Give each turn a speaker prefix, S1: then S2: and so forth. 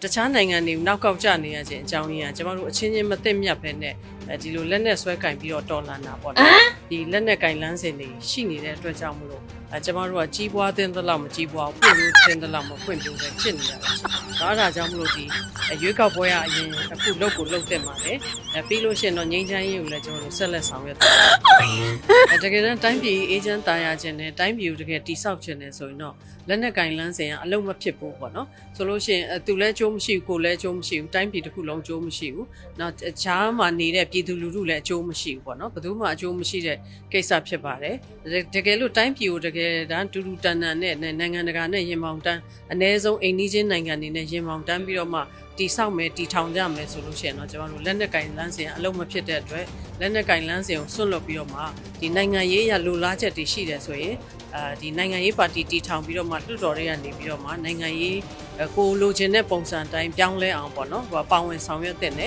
S1: တခြားနိုင်ငံတွေကိုနောက်ကောက်ကျနေရခြင်းအကြောင်းရင်းကကျမတို့အချင်းချင်းမသိမြတ်ပဲနဲ့အဲဒီလိုလက်နဲ့ဆွဲကင်ပြီးတော့တော်လာတာပေါ့နော်ဒီလက်နဲ့ကင်လန်းစင်တွေရှိနေတဲ့အတွက်ကြောင့်မလို့အဲကျမတို့ကကြီးပွားတဲ့တဲ့လောက်မကြီးပွားဘူးဖွံ့ဖြိုးတဲ့တဲ့လောက်မဖွံ့ဖြိုးပဲဖြစ်နေရတာဒါအဲ့ဒါကြောင့်မလို့ဒီရွေးကောက်ပွဲကအရင်အခုလုတ်ကိုလုတ်တက်မှာလေအဲပြီးလို့ရှိရင်တော့ငိမ့်ချမ်းရေးကိုလည်းကျမတို့ဆက်လက်ဆောင်ရွက်တယ်အဲ တကယ်တမ်းတိုင်းပြည်အေဂျင့်တာယာခြင်းနဲ့တိုင်းပြည်ကိုတကယ်တိဆောက်ခြင်းနဲ့ဆိုရင်တော့လက်နဲ့ကင်လန်းစင်ကအလုံးမဖြစ်ဘူးပေါ့နော်ဆိုလို့ရှိရင်အဲသူလည်းကြိုးမရှိဘူးကိုယ်လည်းကြိုးမရှိဘူးတိုင်းပြည်တစ်ခုလုံးကြိုးမရှိဘူးနောက်အခြားမှာနေတဲ့ပြည်သူလူထုလည်းအကျိုးမရှိဘူးပေါ့နော်ဘယ်သူမှအကျိုးမရှိတဲ့ကိစ္စဖြစ်ပါတယ်တကယ်လို့တိုင်းပြည်ကိုတကယ်တမ်းတူတူတန်တန်နဲ့နိုင်ငံတကာနဲ့ရင်မောင်တန်းအ ਨੇ ဆုံးအိမ်နီးချင်းနိုင်ငံတွေနဲ့ရင်မောင်တန်းပြီးတော့မှတီဆောက်မယ်တီထောင်ကြမယ်ဆိုလို့ရှိရင်တော့ကျွန်တော်တို့လက်နက်ကင်လန်းစင်အလုံးမဖြစ်တဲ့အတွက်လက်နက်ကင်လန်းစင်ကိုဆွန့်လွတ်ပြီးတော့မှဒီနိုင်ငံရေးရလိုလားချက်တွေရှိတယ်ဆိုရင်အဲဒီနိုင်ငံရေးပါတီတီထောင်ပြီးတော့မှလွှတ်တော်တွေကနေပြီးတော့မှနိုင်ငံရေးကိုလိုချင်တဲ့ပုံစံတိုင်းပြောင်းလဲအောင်ပေါ့နော်ဟိုပါဝင်ဆောင်ရွက်တဲ့ ਨੇ